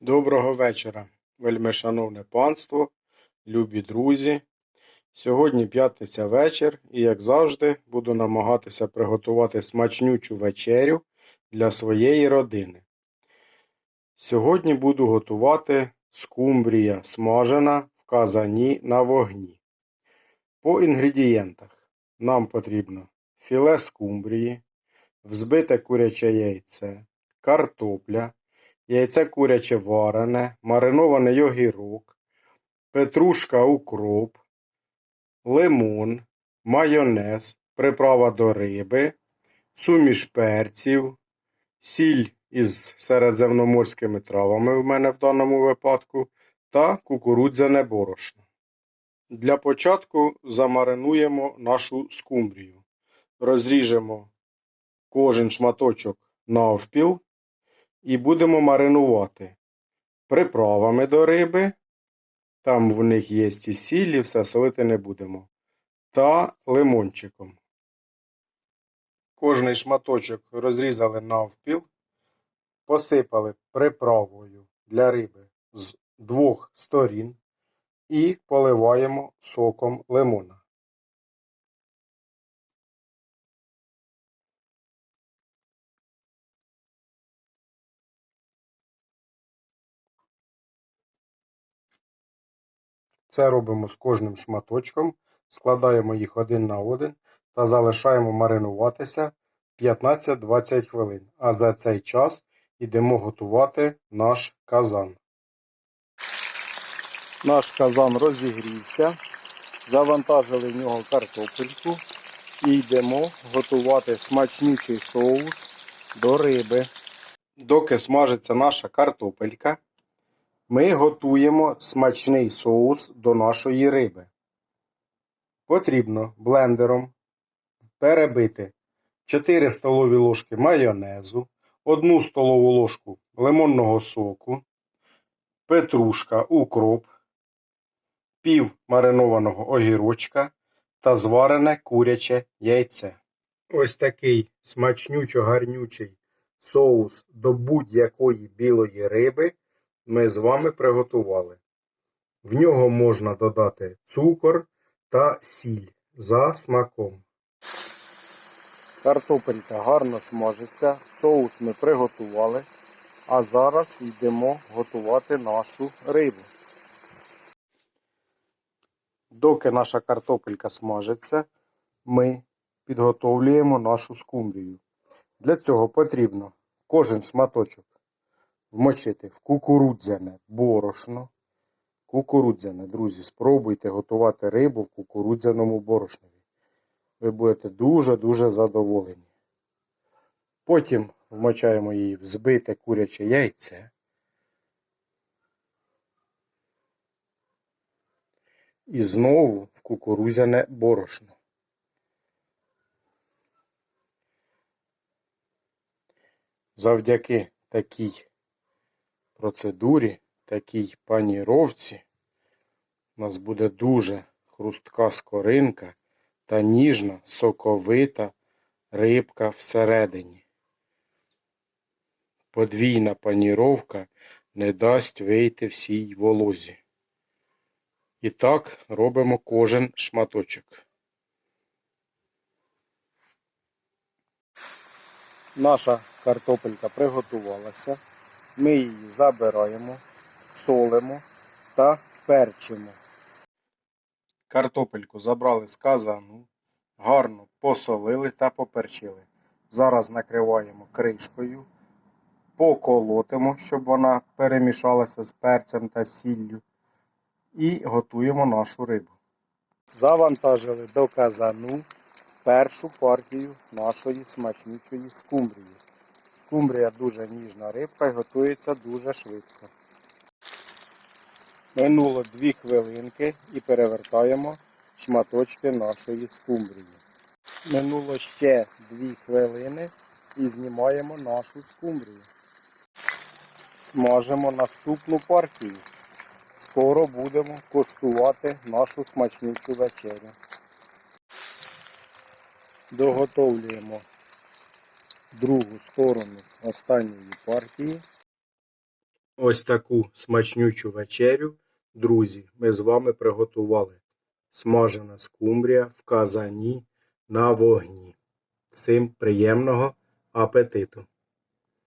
Доброго вечора, вельмишановне панство, любі друзі. Сьогодні п'ятниця вечір, і, як завжди, буду намагатися приготувати смачнючу вечерю для своєї родини. Сьогодні буду готувати скумбрія смажена в казані на вогні. По інгредієнтах нам потрібно філе скумбрії, взбите куряче яйце, картопля, яйце куряче варене, маринований огірок, петрушка укроп, лимон, майонез, приправа до риби, суміш перців, сіль із середземноморськими травами в мене в даному випадку та кукурудзяне борошно. Для початку замаринуємо нашу скумбрію. Розріжемо кожен шматочок навпіл і будемо маринувати приправами до риби. Там в них є і сіль, все солити не будемо. Та лимончиком. Кожний шматочок розрізали навпіл, посипали приправою для риби з двох сторін і поливаємо соком лимона. Це робимо з кожним шматочком, складаємо їх один на один та залишаємо маринуватися 15-20 хвилин. А за цей час йдемо готувати наш казан. Наш казан розігрівся, завантажили в нього картопельку і йдемо готувати смачнючий соус до риби. Доки смажиться наша картопелька, ми готуємо смачний соус до нашої риби. Потрібно блендером перебити 4 столові ложки майонезу, 1 столову ложку лимонного соку, петрушка, укроп, пів маринованого огірочка та зварене куряче яйце. Ось такий смачнючо-гарнючий соус до будь-якої білої риби ми з вами приготували. В нього можна додати цукор та сіль за смаком. Картопелька гарно смажиться, соус ми приготували, а зараз йдемо готувати нашу рибу. Доки наша картопелька смажиться, ми підготовлюємо нашу скумбрію. Для цього потрібно кожен шматочок вмочити в кукурудзяне борошно. Кукурудзяне, друзі, спробуйте готувати рибу в кукурудзяному борошнові. Ви будете дуже-дуже задоволені. Потім вмочаємо її в збите куряче яйце. І знову в кукурудзяне борошно. Завдяки такій процедурі, такій паніровці, у нас буде дуже хрустка скоринка та ніжна, соковита рибка всередині. Подвійна паніровка не дасть вийти всій волозі. І так робимо кожен шматочок. Наша картопелька приготувалася. Ми її забираємо, солимо та перчимо. Картопельку забрали з казану, гарно посолили та поперчили. Зараз накриваємо кришкою, поколотимо, щоб вона перемішалася з перцем та сіллю. І готуємо нашу рибу. Завантажили до казану першу партію нашої смачнючої скумбрії. Скумбрія дуже ніжна рибка і готується дуже швидко. Минуло 2 хвилинки і перевертаємо шматочки нашої скумбрії. Минуло ще 2 хвилини і знімаємо нашу скумбрію. Смажимо наступну партію. Скоро будемо коштувати нашу смачнючу вечерю. Доготовлюємо другу сторону останньої партії. Ось таку смачнючу вечерю, друзі, ми з вами приготували. Смажена скумбрія в казані на вогні. Всім приємного апетиту!